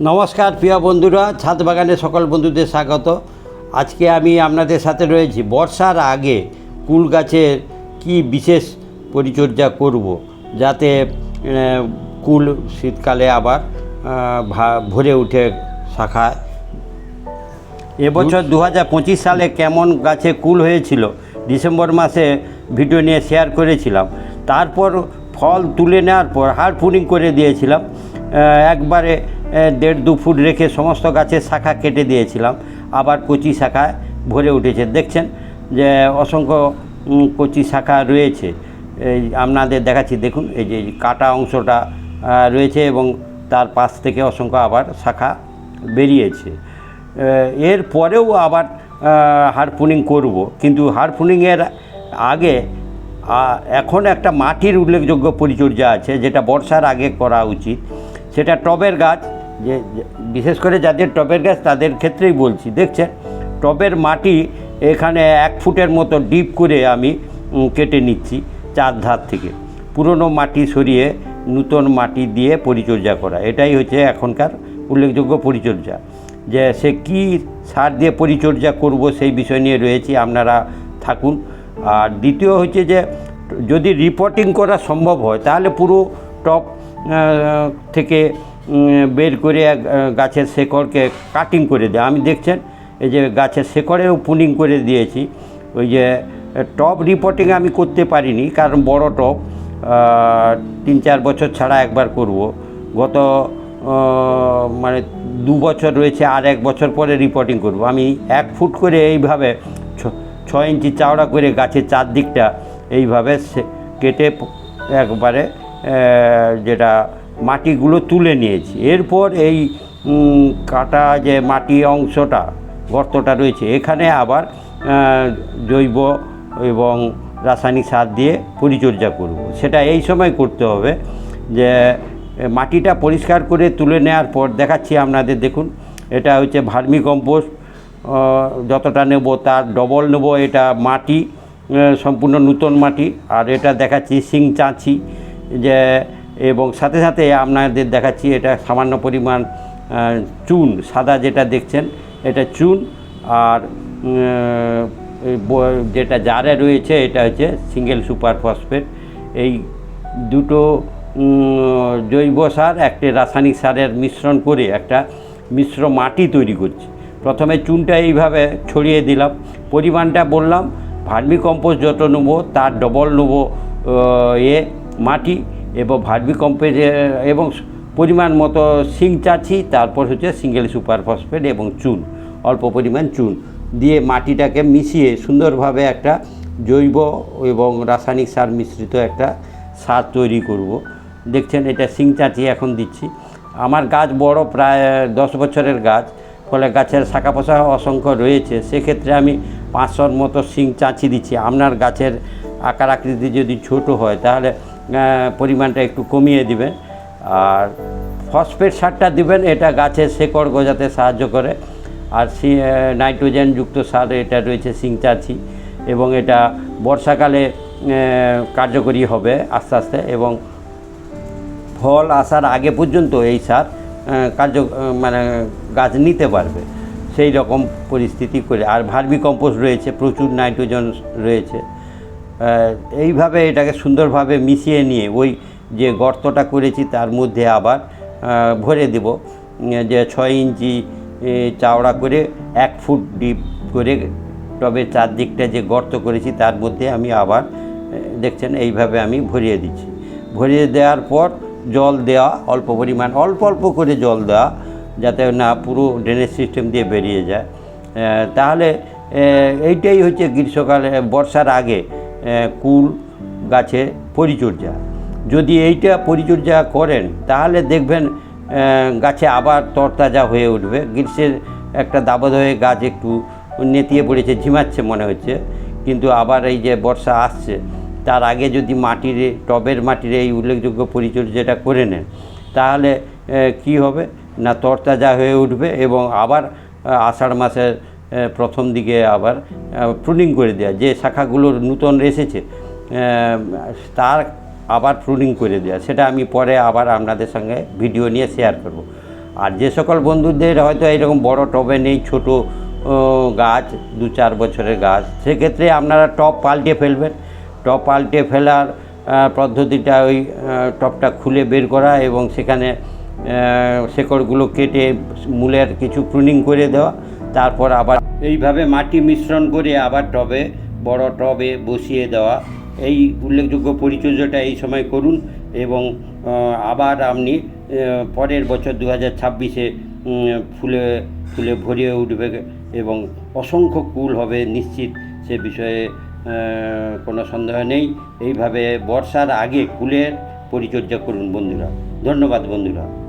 নমস্কার, প্রিয় বন্ধুরা ছাদ বাগানে সকল বন্ধুদের স্বাগত। আজকে আমি আপনাদের সাথে রয়েছি। বর্ষার আগে কুল গাছের কি বিশেষ পরিচর্যা করব, যাতে কুল শীতকালে আবার ভরে উঠে শাখায়। এবছর দু হাজার পঁচিশ সালে কেমন গাছে কুল হয়েছিল, ডিসেম্বর মাসে ভিডিও নিয়ে শেয়ার করেছিলাম। তারপর ফল তুলে নেওয়ার পর হাড় পুরিং করে দিয়েছিলাম। একবারে দেড় দু ফুট রেখে সমস্ত গাছের শাখা কেটে দিয়েছিলাম। আবার কচি শাখায় ভরে উঠেছে। দেখছেন যে, অসংখ্য কচি শাখা রয়েছে। এই আপনাদের দেখাচ্ছি, দেখুন, এই যে কাটা অংশটা রয়েছে এবং তার পাশ থেকে অসংখ্য আবার শাখা বেরিয়েছে। এর পরেও আবার হারপুনিং করব। কিন্তু হারপুনিংয়ের আগে এখন একটা মাটির উল্লেখযোগ্য পরিচর্যা আছে, যেটা বর্ষার আগে করা উচিত। সেটা টবের গাছ যে বিশেষ করে যাদের টবের গাছ তাদের ক্ষেত্রেই বলছি, দেখছেন? টবের মাটি এখানে এক ফুটের মতো ডিপ করে আমি কেটে নিচ্ছি চার ধার থেকে। পুরনো মাটি সরিয়ে নূতন মাটি দিয়ে পরিচর্যা করা, এটাই হচ্ছে এখনকার উল্লেখযোগ্য পরিচর্যা। যে সে কি সার দিয়ে পরিচর্যা করব সেই বিষয় নিয়ে রয়েছি, আপনারা থাকুন। আর দ্বিতীয় হচ্ছে যে, যদি রিপোর্টিং করা সম্ভব হয়, তাহলে পুরো টপ থেকে বের করে গাছের শেকড়কে কাটিং করে দেয়। আমি দেখছেন, এই যে গাছের শেকড়েও পুনিং করে দিয়েছি। ওই যে টপ রিপোর্টিং আমি করতে পারিনি, কারণ বড় টপ তিন চার বছর ছাড়া একবার করব। গত মানে দু বছর রয়েছে, আর এক বছর পরে রিপোর্টিং করব। আমি এক ফুট করে এইভাবে ছ- ইঞ্চি চাওড়া করে গাছের চারদিকটা এইভাবে কেটে একবারে যেটা মাটিগুলো তুলে নিয়েছি। এরপর এই কাটা যে মাটি অংশটা, গর্তটা রয়েছে, এখানে আবার জৈব এবং রাসায়নিক সার দিয়ে পরিচর্যা করব। সেটা এই সময় করতে হবে যে, মাটিটা পরিষ্কার করে তুলে নেওয়ার পর, দেখাচ্ছি আপনাদের, দেখুন, এটা হচ্ছে ভার্মি কম্পোস্ট যতটা নেব তার ডবল নেব, এটা মাটি সম্পূর্ণ নূতন মাটি, আর এটা দেখাচ্ছি সিং চাঁচি যে, এবং সাথে সাথে আপনাদের দেখাচ্ছি, এটা সামান্য পরিমাণ চুন, সাদা যেটা দেখছেন, এটা চুন আর যেটা জারে রয়েছে, এটা হচ্ছে সিঙ্গেল সুপার ফসফেট। এই দুটো জৈব সার, একটি রাসায়নিক সারের মিশ্রণ করে একটা মিশ্র মাটি তৈরি করছি। প্রথমে চুনটা এইভাবে ছড়িয়ে দিলাম। পরিমাণটা বললাম ভার্মি কম্পোস্ট যত নেব, তার ডবল নেব এ মাটি এবং ভার্মি কম্পোস্ট এবং পরিমাণ মতো সিং চাচ্ছি তারপর হচ্ছে সিঙ্গেল সুপার ফসফেট এবং চুন, অল্প পরিমাণ চুন দিয়ে মাটিটাকে মিশিয়ে সুন্দরভাবে একটা জৈব এবং রাসায়নিক সার মিশ্রিত একটা সার তৈরি করব। দেখছেন এটা সিং চাচি এখন দিচ্ছি। আমার গাছ বড়, প্রায় দশ বছরের গাছ, ফলে গাছের শাখা পোশা অসংখ্য রয়েছে। সেক্ষেত্রে আমি পাঁচশোর মতো সিং চাচি দিচ্ছি। আপনার গাছের আকার আকৃতি যদি ছোট হয়, তাহলে পরিমাণটা একটু কমিয়ে দিবেন। আর ফসফেট সারটা দিবেন, এটা গাছের শেকড় গজাতে সাহায্য করে। আর সি নাইট্রোজেনযুক্ত সার, এটা রয়েছে সিংচাচি এবং এটা বর্ষাকালে কার্যকরী হবে আস্তে আস্তে এবং ফল আসার আগে পর্যন্ত এই সার কার্য মানে গাছ নিতে পারবে। সেই রকম পরিস্থিতি করে, আর ভার্মি কম্পোস্ট রয়েছে, প্রচুর নাইট্রোজেন রয়েছে। এইভাবে এটাকে সুন্দরভাবে মিশিয়ে নিয়ে ওই যে গর্তটা করেছি তার মধ্যে আবার ভরে দেব। যে ছয় ইঞ্চি চাওড়া করে এক ফুট ডিপ করে টবের চারদিকটা যে গর্ত করেছি তার মধ্যে আমি আবার দেখছেন এইভাবে আমি ভরিয়ে দিচ্ছি। ভরিয়ে দেওয়ার পর জল দেওয়া, অল্প পরিমাণ, অল্প অল্প করে জল দেওয়া, যাতে না পুরো ড্রেনেজ সিস্টেম দিয়ে বেরিয়ে যায়। তাহলে এইটাই হচ্ছে গ্রীষ্মকালে, বর্ষার আগে কুল গাছে পরিচর্যা। যদি এইটা পরিচর্যা করেন, তাহলে দেখবেন গাছে আবার তরতাজা হয়ে উঠবে। গ্রীষ্মের একটা দাবদ হয়ে গাছ একটু নেতিয়ে পড়েছে, ঝিমাচ্ছে মনে হচ্ছে। কিন্তু আবার এই যে বর্ষা আসছে, তার আগে যদি মাটির টবের মাটির এই উল্লেখযোগ্য পরিচর্যাটা করে নেন, তাহলে কি হবে? না তরতাজা হয়ে উঠবে এবং আবার, আষাঢ় মাসের প্রথম দিকে আবার প্রুনিং করে দেওয়া যে শাখাগুলোর নূতন এসেছে তার আবার প্রুনিং করে দেওয়া সেটা আমি পরে আবার আপনাদের সঙ্গে ভিডিও নিয়ে শেয়ার করব। আর যে সকল বন্ধুদের হয়তো এরকম বড় টবে নেই, ছোট গাছ, দু চার বছরের গাছ, সেক্ষেত্রে আপনারা টব পাল্টে ফেলবেন। টব পাল্টে ফেলার পদ্ধতিটা ওই টবটা খুলে বের করা এবং সেখানে শেকড়গুলো কেটে মূলের কিছু প্রুনিং করে দেওয়া। তারপর আবার এইভাবে মাটি মিশ্রণ করে আবার টবে, বড় টবে বসিয়ে দেওয়া। এই উল্লেখযোগ্য পরিচর্যাটা এই সময় করুন এবং আবার আপনি পরের বছর দু হাজার ছাব্বিশে ফুলে ফুলে ভরিয়ে উঠবে এবং অসংখ্য কুল হবে নিশ্চিত সে বিষয়ে কোনো সন্দেহ নেই। এইভাবে বর্ষার আগে কুলের পরিচর্যা করুন বন্ধুরা। ধন্যবাদ বন্ধুরা।